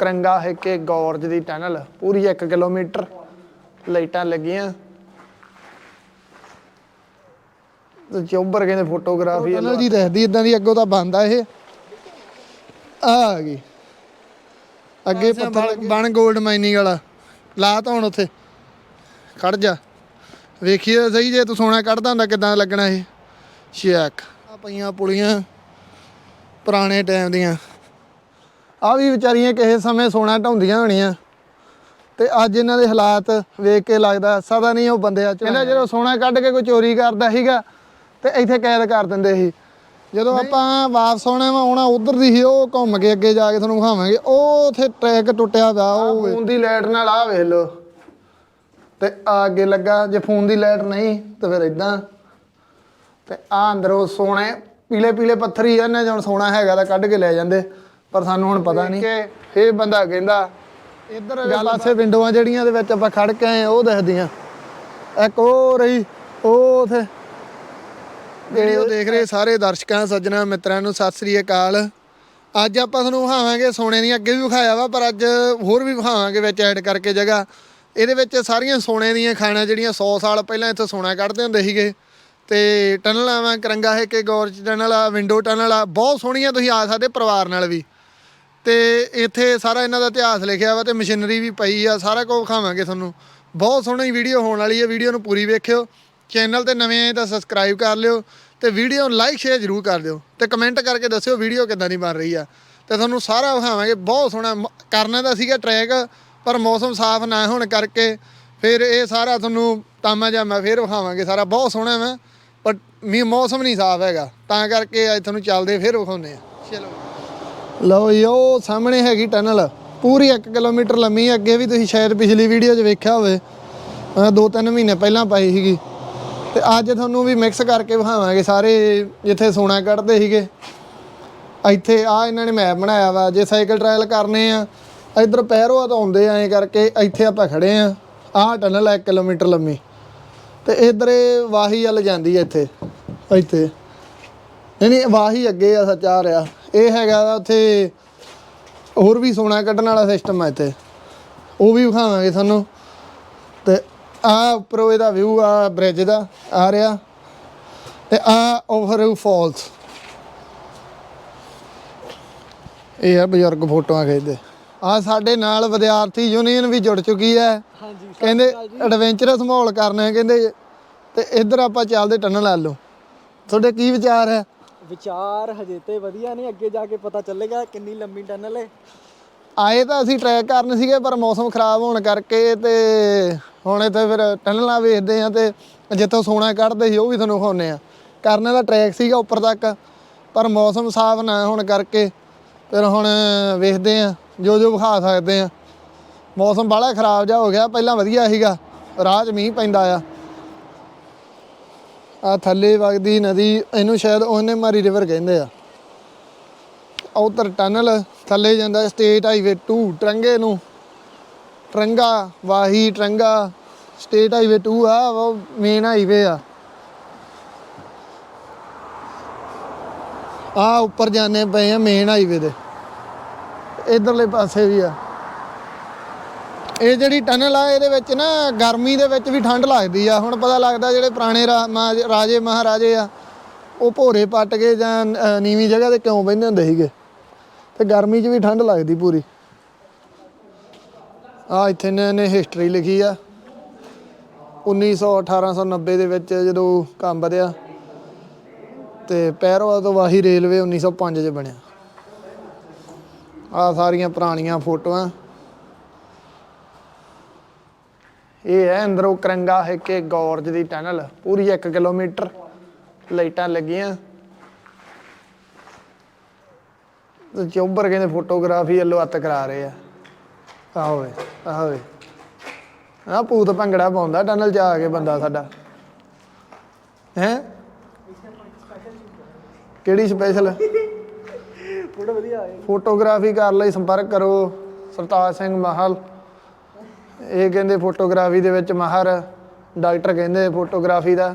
ਕਰੰਗਾ ਹੈ ਕਿ ਗੌਰਜ ਦੀ ਟਨਲ ਪੂਰੀ 1 ਕਿਲੋਮੀਟਰ ਲਾਈਟਾਂ ਲੱਗੀਆਂ। ਤੇ ਚੌਬਰ ਕਹਿੰਦੇ ਫੋਟੋਗ੍ਰਾਫੀ ਟਨਲ ਜੀ ਦੱਸਦੀ ਇਦਾਂ ਦੀ ਅੱਗੋਂ ਤਾਂ ਬੰਦ ਆ ਇਹ। ਆ ਆ ਗਈ। ਅੱਗੇ ਪੱਥਰ ਬਣ 골ਡ ਮਾਈਨਿੰਗ ਵਾਲਾ। ਲਾ ਤਾਂ ਹੁਣ ਉੱਥੇ। ਖੜ ਜਾ। ਵੇਖੀਏ ਸਹੀ ਜੇ ਤੂੰ ਸੋਨਾ ਕੱਢਦਾ ਹੁੰਦਾ ਕਿਦਾਂ ਲੱਗਣਾ ਇਹ। ਸ਼ੈਕ ਆ ਪਈਆਂ ਪੁਲੀਆਂ ਪੁਰਾਣੇ ਟਾਈਮ ਦੀਆਂ। ਆ ਵੀ ਵਿਚਾਰੀਆਂ ਕਿਸੇ ਸਮੇਂ ਸੋਨਾ ਢਾਉਂਦੀਆਂ ਹੋਣੀਆਂ। ਤੇ ਅੱਜ ਇਹਨਾਂ ਦੇ ਹਾਲਾਤ ਵੇਖ ਕੇ ਲੱਗਦਾ ਸਦਾ ਨਹੀਂ ਉਹ ਬੰਦਿਆ ਕਹਿੰਦਾ ਜਦੋਂ ਸੋਨਾ ਕੱਢ ਕੇ ਕੋਈ ਚੋਰੀ ਕਰਦਾ ਸੀਗਾ ਤੇ ਇੱਥੇ ਕੈਦ ਕਰ ਦਿੰਦੇ ਸੀ। ਜਦੋਂ ਆਪਾਂ ਵਾਪਸ ਆਉਣਾ ਵਾ ਆਉਣਾ ਉਧਰ ਦੀ ਸੀ ਉਹ ਘੁੰਮ ਕੇ ਅੱਗੇ ਜਾ ਕੇ ਤੁਹਾਨੂੰ ਵਿਖਾਵਾਂਗੇ। ਉਹ ਉਥੇ ਟਰੈਕ ਟੁੱਟਿਆ ਪਿਆ ਉਹ ਵੇ। ਫੋਨ ਦੀ ਲਾਈਟ ਨਾਲ ਆ ਵੇਖ ਲਓ। ਤੇ ਆ ਅੱਗੇ ਲੱਗਾ ਜੇ ਫੋਨ ਦੀ ਲਾਈਟ ਨਹੀਂ ਤੇ ਫਿਰ ਇਦਾਂ ਤੇ ਆ ਅੰਦਰੋਂ ਸੋਨੇ ਪੀਲੇ ਪੀਲੇ ਪੱਥਰ ਹੀ ਆ ਨਾ ਜਦੋਂ ਸੋਨਾ ਹੈਗਾ ਤਾਂ ਕੱਢ ਕੇ ਲੈ ਜਾਂਦੇ। ਪਰ ਸਾਨੂੰ ਹੁਣ ਪਤਾ ਨਹੀਂ। ਕਿ ਇਹ ਬੰਦਾ ਕਹਿੰਦਾ ਇੱਧਰ ਗੱਲ ਪਾਸੇ ਵਿੰਡੋਆਂ ਜਿਹੜੀਆਂ ਦੇ ਵਿੱਚ ਆਪਾਂ ਖੜ ਕੇ ਆਏ ਉਹ ਦਿਖਦੀਆਂ। ਇੱਕ ਉਹ ਰਹੀ ਉਹ ਉਥੇ। ਵੀਡੀਓ ਦੇਖ ਰਹੇ ਸਾਰੇ ਦਰਸ਼ਕਾਂ ਸੱਜਣਾ ਮਿੱਤਰਾਂ ਨੂੰ ਸਤਿ ਸ੍ਰੀ ਅਕਾਲ। ਅੱਜ ਆਪਾਂ ਤੁਹਾਨੂੰ ਵਿਖਾਵਾਂਗੇ ਸੋਨੇ ਦੀਆਂ ਅੱਗੇ ਵੀ ਵਿਖਾਇਆ ਵਾ ਪਰ ਅੱਜ ਹੋਰ ਵੀ ਵਿਖਾਵਾਂਗੇ ਵਿੱਚ ਐਡ ਕਰਕੇ ਜਗ੍ਹਾ। ਇਹਦੇ ਵਿੱਚ ਸਾਰੀਆਂ ਸੋਨੇ ਦੀਆਂ ਖਾਣਾ ਜਿਹੜੀਆਂ 100 ਸਾਲ ਪਹਿਲਾਂ ਇੱਥੇ ਸੋਨਾ ਕੱਢਦੇ ਹੁੰਦੇ ਸੀਗੇ। ਤੇ ਟਨਲਾਂ ਵਾ ਕਰੰਗਾ ਹੈ ਕਿ ਗੌਰਜ ਟਨਲ ਆ ਵਿੰਡੋ ਟਨਲ ਆ ਬਹੁਤ ਸੋਹਣੀਆਂ ਤੁਸੀਂ ਆ ਸਕਦੇ ਪਰਿਵਾਰ ਨਾਲ ਵੀ। ਤੇ ਇੱਥੇ ਸਾਰਾ ਇਹਨਾਂ ਦਾ ਇਤਿਹਾਸ ਲਿਖਿਆ ਵਾ ਤੇ ਮਸ਼ੀਨਰੀ ਵੀ ਪਈ ਆ, ਸਾਰਾ ਕੁਝ ਵਿਖਾਵਾਂਗੇ ਤੁਹਾਨੂੰ। ਬਹੁਤ ਸੋਹਣੀ ਵੀਡੀਓ ਹੋਣ ਵਾਲੀ ਹੈ ਵੀਡੀਓ ਨੂੰ ਪੂਰੀ ਵੇਖਿਓ। ਚੈਨਲ ਤੇ ਨਵੇਂ ਆਏ ਤਾਂ ਸਬਸਕ੍ਰਾਈਬ ਕਰ ਲਿਓ ਤੇ ਵੀਡੀਓ ਨੂੰ ਲਾਈਕ ਸ਼ੇਅਰ ਜ਼ਰੂਰ ਕਰ ਦਿਓ ਤੇ ਕਮੈਂਟ ਕਰਕੇ ਦੱਸਿਓ ਵੀਡੀਓ ਕਿੱਦਾਂ ਦੀ ਬਣ ਰਹੀ ਆ। ਤੇ ਤੁਹਾਨੂੰ ਸਾਰਾ ਵਿਖਾਵਾਂਗੇ, ਬਹੁਤ ਸੋਹਣਾ ਮ- ਕਰਨਾ ਤਾਂ ਸੀਗਾ ਟਰੈਕ ਪਰ ਮੌਸਮ ਸਾਫ਼ ਨਾ ਹੋਣ ਕਰਕੇ ਫਿਰ ਇਹ ਸਾਰਾ ਤੁਹਾਨੂੰ ਤਾਮਾ ਜਾਮਾ ਫਿਰ ਵਿਖਾਵਾਂਗੇ ਸਾਰਾ। ਬਹੁਤ ਸੋਹਣਾ ਵਾ ਪਰ ਮੀ, ਮੌਸਮ ਨਹੀਂ ਸਾਫ਼ ਹੈਗਾ, ਤਾਂ ਕਰਕੇ ਅੱਜ ਤੁਹਾਨੂੰ ਚੱਲਦੇ ਫਿਰ ਵਿਖਾਉਂਦੇ ਆ। ਚਲੋ। ਲਓ ਜੀ, ਉਹ ਸਾਹਮਣੇ ਹੈਗੀ ਟਨਲ। ਪੂਰੀ 1 ਕਿਲੋਮੀਟਰ ਲੰਮੀ ਹੈ। ਅੱਗੇ ਵੀ ਤੁਸੀਂ ਸ਼ਾਇਦ ਪਿਛਲੀ ਵੀਡੀਓ 'ਚ ਵੇਖਿਆ ਹੋਵੇ। ਅਹ ਦੋ ਤਿੰਨ ਮਹੀਨੇ ਪਹਿਲਾਂ ਪਾਈ ਸੀਗੀ। ਤੇ ਅੱਜ ਤੁਹਾਨੂੰ ਵੀ ਮਿਕਸ ਕਰਕੇ ਵਿਖਾਵਾਂਗੇ ਸਾਰੇ ਜਿੱਥੇ ਸੋਨਾ ਕੱਢਦੇ ਸੀਗੇ। ਇੱਥੇ ਆ ਇਹਨਾਂ ਨੇ ਮੈਪ ਬਣਾਇਆ ਵਾ, ਜੇ ਸਾਈਕਲ ਟ੍ਰਾਇਲ ਕਰਨੇ ਆ, ਇਧਰ ਪੈਰੋਂ ਤੋਂ ਆਉਂਦੇ ਐਂ ਕਰਕੇ ਇੱਥੇ ਆਪਾਂ ਖੜੇ ਆ। ਆਹ ਟਨਲ ਹੈ 1 ਕਿਲੋਮੀਟਰ ਲੰਮੀ। ਤੇ ਇਧਰ ਵਾਹੀ ਵੱਲ ਜਾਂਦੀ ਹੈ ਇੱਥੇ ਇੱਥੇ। ਨਹੀਂ ਨਹੀਂ, ਵਾਹੀ ਅੱਗੇ ਆ, ਸੱਚਾ ਰਿਹਾ। ਇਹ ਹੈਗਾ ਵਾ ਉੱਥੇ ਹੋਰ ਵੀ ਸੋਨਾ ਕੱਢਣ ਵਾਲਾ ਸਿਸਟਮ ਆ ਇੱਥੇ। ਉਹ ਵੀ ਵਿਖਾਵਾਂਗੇ ਤੁਹਾਨੂੰ। ਤੇ ਆ ਉੱਪਰੋਂ ਇਹਦਾ ਵਿਊ ਆ ਬ੍ਰਿਜ ਦਾ ਆ ਰਿਹਾ। ਤੇ ਆ ਓਵਰਵਿਊ ਫਾਲਸ ਇਹ ਆ ਬਜ਼ੁਰਗ ਫੋਟੋਆਂ ਖਿੱਚਦੇ। ਆ ਸਾਡੇ ਨਾਲ ਵਿਦਿਆਰਥੀ ਯੂਨੀਅਨ ਵੀ ਜੁੜ ਚੁੱਕੀ ਹੈ। ਹਾਂਜੀ ਕਹਿੰਦੇ ਐਡਵੈਂਚਰਸ ਮਾਹੌਲ ਕਰਨਾ ਹੈ ਕਹਿੰਦੇ। ਤੇ ਇੱਧਰ ਆਪਾਂ ਚੱਲਦੇ ਟਨਲ ਵੱਲ ਨੂੰ। ਤੁਹਾਡੇ ਕੀ ਵਿਚਾਰ ਹੈ? ਵਿਚਾਰ ਹਜੇ ਤੇ ਵਧੀਆ ਨਹੀਂ, ਅੱਗੇ ਜਾ ਕੇ ਪਤਾ ਚੱਲੇਗਾ ਕਿੰਨੀ ਲੰਮੀ ਟਨਲ ਹੈ ਆਏ ਤਾਂ ਅਸੀਂ ਟਰੈਕ ਕਰਨ ਸੀਗੇ, ਪਰ ਮੌਸਮ ਖਰਾਬ ਹੋਣ ਕਰਕੇ ਤੇ ਹੁਣ ਇੱਥੇ ਫਿਰ ਟਨਲਾਂ ਵੇਖਦੇ ਆ ਤੇ ਜਿੱਥੋਂ ਸੋਨਾ ਕੱਢਦੇ ਸੀ, ਉਹ ਵੀ ਤੁਹਾਨੂੰ ਵਿਖਾਉਂਦੇ ਆ ਕਰਨ ਦਾ ਟਰੈਕ ਸੀਗਾ ਉੱਪਰ ਤੱਕ, ਪਰ ਮੌਸਮ ਸਾਫ਼ ਨਾ ਹੋਣ ਕਰਕੇ ਫਿਰ ਹੁਣ ਵੇਖਦੇ ਆ ਜੋ ਜੋ ਵਿਖਾ ਸਕਦੇ ਆ ਮੌਸਮ ਬਾਹਲਾ ਖਰਾਬ ਜਾ ਹੋ ਗਿਆ, ਪਹਿਲਾਂ ਵਧੀਆ ਸੀਗਾ, ਰਾਹ 'ਚ ਮੀਂਹ ਪੈਂਦਾ ਆ। ਆ ਥੱਲੇ ਵਗਦੀ ਨਦੀ, ਇਹਨੂੰ ਸ਼ਾਇਦ ਉਹਨੇ ਮਾਰੀ ਰਿਵਰ ਕਹਿੰਦੇ ਆ। ਉਧਰ ਟਨਲ ਥੱਲੇ ਜਾਂਦਾ ਸਟੇਟ ਹਾਈਵੇ 2 ਟਰੰਗੇ ਨੂੰ। ਟਰੰਗਾ, ਵਾਹੀ ਟਰੰਗਾ ਸਟੇਟ ਹਾਈਵੇ 2 ਆ, ਉਹ ਮੇਨ ਹਾਈਵੇ ਆ। ਆ ਉੱਪਰ ਜਾਣੇ ਪਏ ਆ ਮੇਨ ਹਾਈਵੇ ਦੇ। ਇਧਰਲੇ ਪਾਸੇ ਵੀ ਆ। ਇਹ ਜਿਹੜੀ ਟਨਲ ਆ, ਇਹਦੇ ਵਿੱਚ ਨਾ ਗਰਮੀ ਦੇ ਵਿੱਚ ਵੀ ਠੰਡ ਲੱਗਦੀ ਆ। ਹੁਣ ਪਤਾ ਲੱਗਦਾ ਜਿਹੜੇ ਪੁਰਾਣੇ ਰਾਜੇ ਮਹਾਰਾਜੇ ਆ, ਉਹ ਭੋਰੇ ਪੱਟ ਕੇ ਜਾਂ ਨੀਵੀਂ ਜਗ੍ਹਾ ਤੇ ਕਿਉਂ ਬਹਿੰਦੇ ਹੁੰਦੇ ਸੀਗੇ? ਤੇ ਗਰਮੀ 'ਚ ਵੀ ਠੰਡ ਲੱਗਦੀ ਪੂਰੀ। ਆ ਇੱਥੇ ਇਹਨਾਂ ਨੇ ਹਿਸਟਰੀ ਲਿਖੀ ਆ। 1900 1890 ਦੇ ਵਿੱਚ ਜਦੋਂ ਕੰਮ ਵਧਿਆ ਤੇ ਪੈਰੋਂ ਤੋਂ ਵਾਹੀ ਰੇਲਵੇ 1905 'ਚ ਬਣਿਆ। ਆ ਸਾਰੀਆਂ ਪੁਰਾਣੀਆਂ ਫੋਟੋਆਂ। ਇਹ ਹੈ ਅੰਦਰੋਂ ਕਰੰਗਾ ਹੈ ਕਿ ਗੌਰਜ ਦੀ ਟਨਲ ਪੂਰੀ 1 ਕਿਲੋਮੀਟਰ ਲਾਈਟਾਂ ਲੱਗੀਆਂ। ਚੌਬਰ ਕਹਿੰਦੇ ਫੋਟੋਗ੍ਰਾਫੀ ਵੱਲੋਂ ਹੱਥ ਕਰਾ ਰਹੇ ਆ। ਆਹ ਵੇ ਆਹ ਵੇ। ਆ ਭੂਤ ਭੰਗੜਾ ਪਾਉਂਦਾ ਟਨਲ ਆ ਕੇ ਬੰਦਾ ਸਾਡਾ। ਹੈ? ਕਿਹੜੀ ਸਪੈਸ਼ਲ ਫੋਟੋ ਵਧੀਆ ਆਏ ਫੋਟੋਗ੍ਰਾਫੀ ਕਰਨ ਲਈ ਸੰਪਰਕ ਕਰੋ ਸਰਤਾਜ ਸਿੰਘ ਮਾਹਲ। ਇਹ ਕਹਿੰਦੇ ਫੋਟੋਗ੍ਰਾਫੀ ਦੇ ਵਿੱਚ ਮਾਹਰ ਡਾਕਟਰ ਕਹਿੰਦੇ ਫੋਟੋਗ੍ਰਾਫੀ ਦਾ।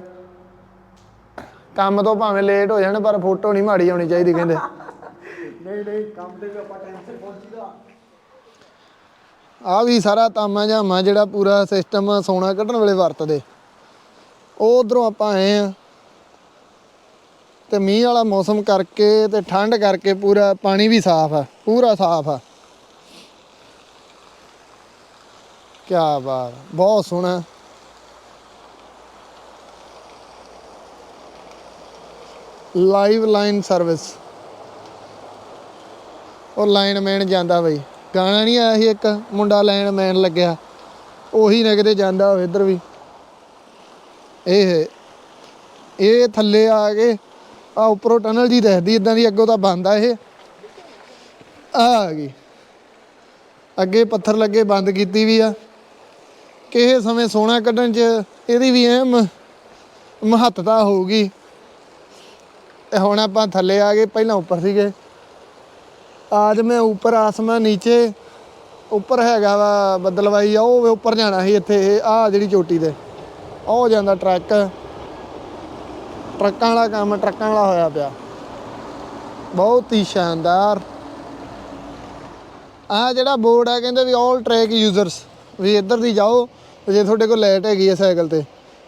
ਕੰਮ ਤੋਂ ਭਾਵੇਂ ਲੇਟ ਹੋ ਜਾਣ ਪਰ ਫੋਟੋ ਨਹੀਂ ਮਾੜੀ ਆਉਣੀ ਚਾਹੀਦੀ ਕਹਿੰਦੇ। ਨਹੀਂ ਨਹੀਂ ਕੰਮ ਤੇ ਵੀ ਆਪਾਂ ਟਾਈਮ ਸਿਰ ਪਹੁੰਚੀਦਾ। ਆ ਵੀ ਸਾਰਾ ਤਾਮਾ ਜਾਮਾ ਜਿਹੜਾ ਪੂਰਾ ਸਿਸਟਮ ਸੋਨਾ ਕੱਢਣ ਵੇਲੇ ਵਰਤਦੇ। ਉਹ ਉਧਰੋਂ ਆਪਾਂ ਆਏ ਆ ਤੇ ਮੀਂਹ ਵਾਲਾ ਮੌਸਮ ਕਰਕੇ ਤੇ ਠੰਡ ਕਰਕੇ ਪੂਰਾ ਪਾਣੀ ਵੀ ਸਾਫ਼ ਆ ਪੂਰਾ ਸਾਫ਼ ਆ। ਕੀ ਬਾਤ, ਬਹੁਤ ਸੋਹਣਾ। ਲਾਈਵ ਲਾਈਨ ਸਰਵਿਸ ਉਹ ਲਾਈਨਮੈਨ ਜਾਂਦਾ ਬਈ। ਗਾਣਾ ਨਹੀਂ ਆਇਆ ਸੀ ਇੱਕ, ਮੁੰਡਾ ਲਾਈਨਮੈਨ ਲੱਗਿਆ। ਉਹੀ ਨਾ ਕਿਤੇ ਜਾਂਦਾ ਹੋਵੇ ਇੱਧਰ ਵੀ। ਇਹ ਇਹ ਥੱਲੇ ਆ ਕੇ, ਆ ਉੱਪਰੋਂ ਟਨਲ ਜੀ ਦਿਖਦੀ ਇਦਾਂ ਦੀ ਅੱਗੋਂ ਤਾਂ ਬੰਦ ਆ ਇਹ। ਆ ਆ ਗਈ। ਅੱਗੇ ਪੱਥਰ ਲੱਗੇ ਬੰਦ ਕੀਤੀ ਵੀ ਆ। ਕਿਸੇ ਸਮੇਂ ਸੋਨਾ ਕੱਢਣ 'ਚ ਇਹਦੀ ਵੀ ਅਹਿਮ ਮਹੱਤਤਾ ਹੋਊਗੀ। ਹੁਣ ਆਪਾਂ ਥੱਲੇ ਆ ਗਏ, ਪਹਿਲਾਂ ਉੱਪਰ ਸੀਗੇ। ਆਜ ਮੈਂ ਉੱਪਰ, ਆਸਮਾਨ ਨੀਚੇ, ਉੱਪਰ ਹੈਗਾ ਵਾ ਬਦਲਵਾਈ ਆ, ਉਹ ਉੱਪਰ ਜਾਣਾ ਸੀ ਇੱਥੇ, ਇਹ ਆ ਜਿਹੜੀ ਚੋਟੀ ਤੇ। ਉਹ ਜਾਂਦਾ ਟਰੱਕ। ਟਰੱਕਾਂ ਵਾਲਾ ਕੰਮ, ਟਰੱਕਾਂ ਵਾਲਾ ਹੋਇਆ ਪਿਆ। ਬਹੁਤ ਹੀ ਸ਼ਾਨਦਾਰ। ਆ ਜਿਹੜਾ ਬੋਰਡ ਆ, ਕਹਿੰਦੇ ਵੀ 올 ਟਰੈਕ ਯੂਜ਼ਰਸ ਵੀ ਇੱਧਰ ਦੀ ਜਾਓ। ਜੇ ਤੁਹਾਡੇ ਕੋਲ ਲਾਈਟ ਹੈਗੀ ਹੈ ਸਾਈਕਲ ਤੇ।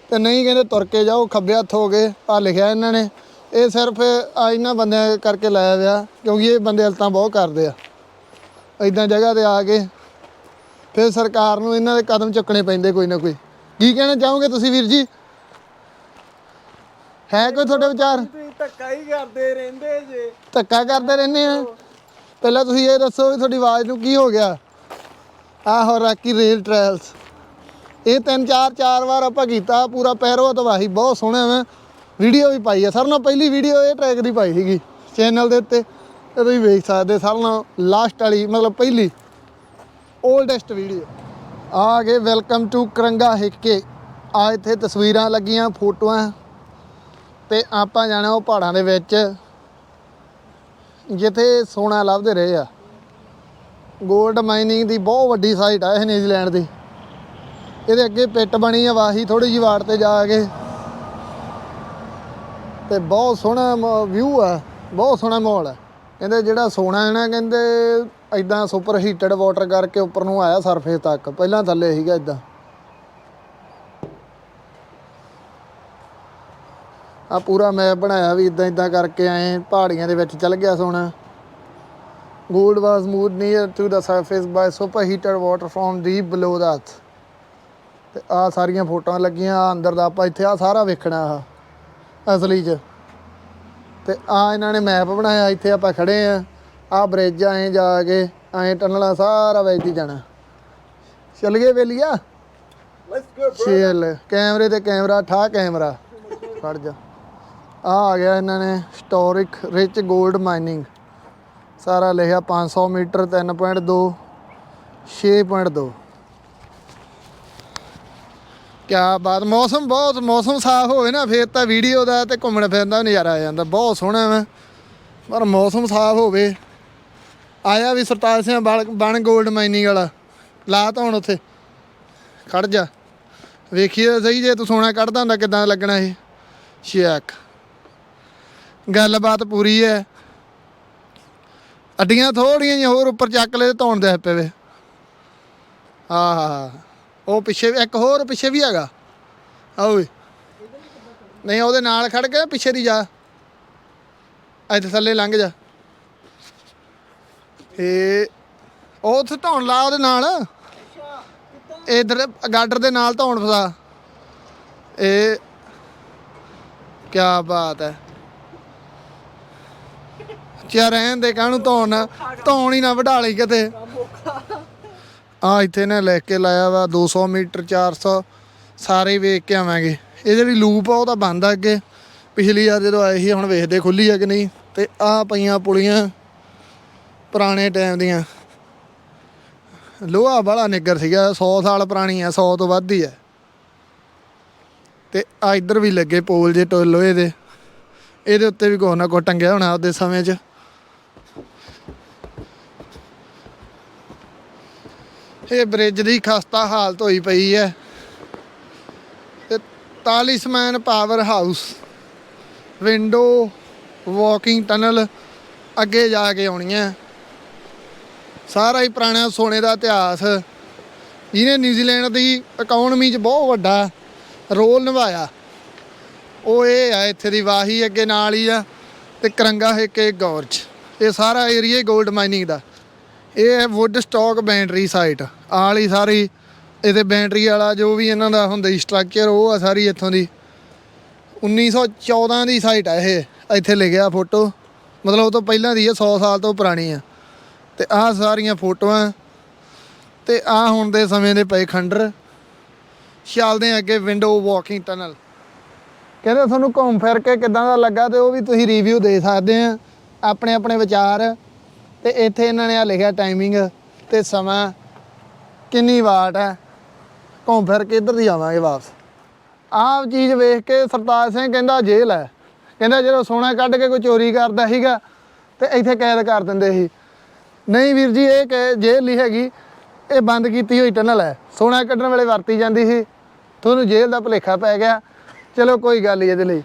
ਤੇ ਨਹੀਂ ਕਹਿੰਦੇ ਤੁਰ ਕੇ ਜਾਓ ਖੱਬੇ ਹੱਥ ਹੋ ਕੇ ਆ ਲਿਖਿਆ ਇਹਨਾਂ ਨੇ। ਇਹ ਸਿਰਫ ਆ ਇਹਨਾਂ ਬੰਦਿਆਂ ਕਰਕੇ ਲਾਇਆ ਹੋਇਆ ਕਿਉਂਕਿ ਇਹ ਬੰਦੇ ਹਲਤਾਂ ਬਹੁਤ ਕਰਦੇ ਆ। ਇਦਾਂ ਜਗ੍ਹਾ ਤੇ ਆ ਕੇ ਫਿਰ ਸਰਕਾਰ ਨੂੰ ਇਹਨਾਂ ਦੇ ਕਦਮ ਚੁੱਕਣੇ ਪੈਂਦੇ ਕੋਈ ਨਾ ਕੋਈ। ਕੀ ਕਹਿਣਾ ਚਾਹੋਗੇ ਤੁਸੀਂ ਵੀਰ ਜੀ? ਹੈ ਕੋਈ ਤੁਹਾਡੇ ਵਿਚਾਰ? ਤੁਸੀਂ ਧੱਕਾ ਹੀ ਕਰਦੇ ਰਹਿੰਦੇ ਜੇ। ਧੱਕਾ ਕਰਦੇ ਰਹਿੰਦੇ ਆ। ਪਹਿਲਾਂ ਤੁਸੀਂ ਇਹ ਦੱਸੋ ਵੀ ਤੁਹਾਡੀ ਆਵਾਜ਼ ਨੂੰ ਕੀ ਹੋ ਗਿਆ? ਆਹੋ ਰਾਕੀ ਰੇਲ ਟ੍ਰਾਇਲਸ ਇਹ ਤਿੰਨ, ਚਾਰ ਚਾਰ ਵਾਰ ਆਪਾਂ ਕੀਤਾ, ਪੂਰਾ ਪੈਰੋ ਤਵਾਹੀ ਬਹੁਤ ਸੋਹਣਾ ਵਾ ਵੀਡੀਓ ਵੀ ਪਾਈ ਆ। ਸਰ ਨਾਲ ਪਹਿਲੀ ਵੀਡੀਓ ਇਹ ਟਰੈਕ ਦੀ ਪਾਈ ਸੀਗੀ ਚੈਨਲ ਦੇ ਉੱਤੇ। ਤੇ ਤੁਸੀਂ ਵੇਖ ਸਕਦੇ, ਸਰ ਨਾਲ ਲਾਸਟ ਵਾਲੀ, ਮਤਲਬ ਪਹਿਲੀ 올ਡੈਸਟ ਵੀਡੀਓ ਆ ਗਏ ਵੈਲਕਮ ਟੂ ਕਰੰਗਾ ਹਿੱਕੇ। ਆ ਇੱਥੇ ਤਸਵੀਰਾਂ ਲੱਗੀਆਂ, ਫੋਟੋਆਂ। ਤੇ ਆਪਾਂ ਜਾਣਾ ਉਹ ਪਹਾੜਾਂ ਦੇ ਵਿੱਚ, ਜਿੱਥੇ ਸੋਨਾ ਲੱਭਦੇ ਰਹੇ ਆ। 골ਡ ਮਾਈਨਿੰਗ ਦੀ ਬਹੁਤ ਵੱਡੀ ਸਾਈਟ ਆ, ਇਹ ਨਿਊਜ਼ੀਲੈਂਡ ਦੀ। ਇਹਦੇ ਅੱਗੇ ਪਿੱਟ ਬਣੀ ਆ, ਵਾਹੀ ਥੋੜੀ ਜਿਹੀ ਵਾੜ ਤੇ ਜਾ ਕੇ। ਤੇ ਬਹੁਤ ਸੋਹਣਾ ਵਿਊ ਆ, ਬਹੁਤ ਸੋਹਣਾ ਮਾਹੌਲ ਆ। ਕਹਿੰਦੇ ਜਿਹੜਾ ਸੋਨਾ ਹੈ ਨਾ, ਕਹਿੰਦੇ ਐਦਾਂ ਸੁਪਰ ਹੀਟਡ ਵਾਟਰ ਕਰਕੇ ਉੱਪਰ ਨੂੰ ਆਇਆ ਸਰਫੇਸ ਤੱਕ, ਪਹਿਲਾਂ ਥੱਲੇ ਸੀਗਾ ਐਦਾਂ ਆ ਪੂਰਾ ਮੈਪ ਬਣਾਇਆ ਵੀ ਇਦਾਂ ਇਦਾਂ ਕਰਕੇ ਆਏ, ਪਹਾੜੀਆਂ ਦੇ ਵਿੱਚ ਚੱਲ ਗਿਆ ਸੋਨਾ gold was moved near to the surface by superheated water from deep below the earth ਤੇ ਆ ਸਾਰੀਆਂ ਫੋਟੋਆਂ ਲੱਗੀਆਂ ਆਹ ਅੰਦਰ ਦਾ ਆਪਾਂ ਇੱਥੇ ਆ ਸਾਰਾ ਵੇਖਣਾ ਆ ਅਸਲੀ 'ਚ। ਤੇ ਆ ਇਹਨਾਂ ਨੇ ਮੈਪ ਬਣਾਇਆ ਇੱਥੇ ਆਪਾਂ ਖੜੇ ਆ। ਆ ਬ੍ਰਿਜ ਐਂ ਜਾ ਕੇ ਐਂ ਟਨਲਾਂ ਸਾਰਾ ਵੇਚਦੀ ਜਾਣਾ। ਚੱਲ ਗਏ ਵੇਲੀਆ ਚੱਲ ਕੈਮਰੇ ਤੇ ਕੈਮਰਾ ਠਾ ਕੈਮਰਾ। ਫੜ ਜਾ। ਆ ਆ ਗਿਆ ਇਹਨਾਂ ਨੇ ਹਿਸਟੋਰਿਕ ਰਿਚ 골ਡ ਮਾਈਨਿੰਗ ਸਾਰਾ ਲਿਖਿਆ 500 ਮੀਟਰ 3.2 6.2 ਕਿਆ ਬਾਤ, ਮੌਸਮ ਬਹੁਤ, ਮੌਸਮ ਸਾਫ਼ ਹੋਵੇ ਨਾ, ਫੇਰ ਤਾਂ ਵੀਡੀਓ ਦਾ ਤੇ ਘੁੰਮਣ ਫਿਰਨ ਦਾ ਨਜ਼ਾਰਾ ਆ ਜਾਂਦਾ, ਬਹੁਤ ਸੋਹਣਾ ਵਾ। ਪਰ ਮੌਸਮ ਸਾਫ਼ ਹੋਵੇ। ਆਇਆ ਵੀ ਸਰਤਾਜ ਸਿੰਘ ਬਣ ਬਣ 골ਡ ਮਾਈਨਿੰਗ ਵਾਲਾ, ਲਾ ਤਾਂ ਹੁਣ ਉੱਥੇ। ਖੜ ਜਾ। ਵੇਖੀਏ ਸਹੀ ਜੇ ਤੂੰ ਸੋਨਾ ਕੱਢਦਾ ਹੁੰਦਾ, ਕਿਦਾਂ ਲੱਗਣਾ ਇਹ? ਸ਼ਿਆਕ। ਗੱਲਬਾਤ ਪੂਰੀ ਹੈ ਅੱਡੀਆਂ ਥੋੜੀਆਂ ਜਿਹੀਆਂ ਹੋਰ ਉੱਪਰ ਚੱਕ ਲੈ ਤੇ ਧੌਣ ਦੇ ਪਏ ਵੇ। ਆਹ। ਉਹ ਪਿੱਛੇ ਇੱਕ ਹੋਰ ਪਿੱਛੇ ਵੀ ਹੈਗਾ। ਆਹ ਓਏ। ਨਹੀਂ, ਉਹਦੇ ਨਾਲ ਖੜ ਕੇ ਪਿੱਛੇ ਦੀ ਜਾ। ਇੱਥੇ ਥੱਲੇ ਲੰਘ ਜਾ। ਇਹ ਉਹ ਉੱਥੇ ਧੌਣ ਲਾ ਉਹਦੇ ਨਾਲ। ਇਧਰ ਗਾਡਰ ਦੇ ਨਾਲ ਧੌਣ ਫਸਾ। ਇਹ ਕੀ ਬਾਤ ਹੈ ਚਾ ਰਹਿਣ ਦੇ ਕਾਹਨੂੰ ਧੌਣ ਨਾ ਧੌਣ ਹੀ ਨਾ ਵਢਾ ਲਈ ਕਿਤੇ। ਆ ਇੱਥੇ ਨੇ ਲਿਖ ਕੇ ਲਾਇਆ ਵਾ 200 ਮੀਟਰ 400 ਸਾਰੇ ਵੇਖ ਕੇ ਆਵਾਂਗੇ। ਇਹ ਜਿਹੜੀ ਲੂਪ ਆ, ਉਹ ਤਾਂ ਬੰਦ ਆ ਅੱਗੇ। ਪਿਛਲੀ ਵਾਰ ਜਦੋਂ ਆਏ ਸੀ, ਹੁਣ ਵੇਖਦੇ ਖੁੱਲੀ ਆ ਕਿ ਨਹੀਂ। ਤੇ ਆ ਪਈਆਂ ਪੁਲੀਆਂ ਪੁਰਾਣੇ ਟਾਈਮ ਦੀਆਂ। ਲੋਹਾ ਵਾਲਾ ਨਿੱਗਰ ਸੀਗਾ 100 ਸਾਲ ਪੁਰਾਣੀ ਆ 100 ਤੋਂ ਵੱਧ ਹੀ ਆ। ਤੇ ਆ ਇੱਧਰ ਵੀ ਲੱਗੇ ਪੋਲ ਜੇ ਟੋ ਲੋਹੇ ਦੇ। ਇਹਦੇ ਉੱਤੇ ਵੀ ਕੋਈ ਨਾ ਕੋਈ ਟੰਗਿਆ ਹੋਣਾ ਉਹਦੇ ਸਮੇਂ 'ਚ। ਇਹ ਬ੍ਰਿਜ ਦੀ ਖਸਤਾ ਹਾਲਤ ਹੋਈ ਪਈ ਹੈ। ਤੇ Talisman power house, window, walking tunnel ਅੱਗੇ ਜਾ ਕੇ ਆਉਣੀ ਹੈ। ਸਾਰਾ ਹੀ ਪੁਰਾਣਾ ਸੋਨੇ ਦਾ ਇਤਿਹਾਸ, ਜਿਹਨੇ ਨਿਊਜ਼ੀਲੈਂਡ ਦੀ ਇਕਨੋਮੀ 'ਚ ਬਹੁਤ ਵੱਡਾ ਰੋਲ ਨਿਭਾਇਆ। ਉਹ ਇਹ ਆ, ਇੱਥੇ ਦੀ ਵਾਹੀ ਅੱਗੇ ਨਾਲ ਹੀ ਆ ਤੇ ਕਰੰਗਾ ਹੇਕੇ ਗੌਰਜ ਇਹ ਸਾਰਾ ਏਰੀਆ 골ਡ ਮਾਈਨਿੰਗ ਦਾ। ਇਹ ਹੈ ਵੁੱਡ ਸਟਾਕ ਬੈਂਟਰੀ ਸਾਈਟ ਆਲੀ ਸਾਰੀ, ਇਹਦੇ ਬੈਂਟਰੀ ਵਾਲਾ ਜੋ ਵੀ ਇਹਨਾਂ ਦਾ ਹੁੰਦਾ ਸਟਰਕਚਰ ਉਹ ਆ ਸਾਰੀ ਇੱਥੋਂ ਦੀ। 1914 ਦੀ ਸਾਈਟ ਆ ਇਹ, ਇੱਥੇ ਲਿਖਿਆ ਫੋਟੋ ਮਤਲਬ ਉਹ ਤੋਂ ਪਹਿਲਾਂ ਦੀ ਹੈ 100 ਸਾਲ ਤੋਂ ਪੁਰਾਣੀ ਆ। ਤੇ ਆਹ ਸਾਰੀਆਂ ਫੋਟੋਆਂ, ਤੇ ਆਹ ਹੁਣ ਦੇ ਸਮੇਂ ਦੇ ਪਏ ਖੰਡਰ। ਚੱਲਦੇ ਆ ਅੱਗੇ ਵਿੰਡੋ ਵਾਕਿੰਗ ਟਨਲ ਕਹਿੰਦੇ ਤੁਹਾਨੂੰ ਘੁੰਮ ਫਿਰ ਕੇ ਕਿਦਾਂ ਦਾ ਲੱਗਾ ਤੇ ਉਹ ਵੀ ਤੁਸੀਂ ਰਿਵਿਊ ਦੇ ਸਕਦੇ ਆ। ਆਪਣੇ ਆਪਣੇ ਵਿਚਾਰ। ਤੇ ਇੱਥੇ ਇਹਨਾਂ ਨੇ ਆ ਲਿਖਿਆ ਟਾਈਮਿੰਗ ਤੇ ਸਮਾਂ ਕਿੰਨੀ ਵਾਟ ਹੈ। ਘੁੰਮ ਫਿਰ ਕੇ ਇੱਧਰ ਦੀ ਆਵਾਂਗੇ ਵਾਪਸ। ਆਹ ਚੀਜ਼ ਵੇਖ ਕੇ ਸਰਤਾਜ ਸਿੰਘ ਕਹਿੰਦਾ ਜੇਲ੍ਹ ਹੈ। ਕਹਿੰਦਾ ਜਦੋਂ ਸੋਨਾ ਕੱਢ ਕੇ ਕੋਈ ਚੋਰੀ ਕਰਦਾ ਸੀਗਾ ਤੇ ਇੱਥੇ ਕੈਦ ਕਰ ਦਿੰਦੇ ਸੀ। ਨਹੀਂ ਵੀਰ ਜੀ, ਇਹ ਕਿ, ਜੇਲ੍ਹ ਨਹੀਂ ਹੈਗੀ। ਇਹ ਬੰਦ ਕੀਤੀ ਹੋਈ ਟਨਲ ਹੈ। ਸੋਨਾ ਕੱਢਣ ਵੇਲੇ ਵਰਤੀ ਜਾਂਦੀ ਸੀ। ਤੁਹਾਨੂੰ ਜੇਲ੍ਹ ਦਾ ਭੁਲੇਖਾ ਪੈ ਗਿਆ। ਚਲੋ ਕੋਈ ਗੱਲ ਨਹੀਂ ਇਹਦੇ ਲਈ।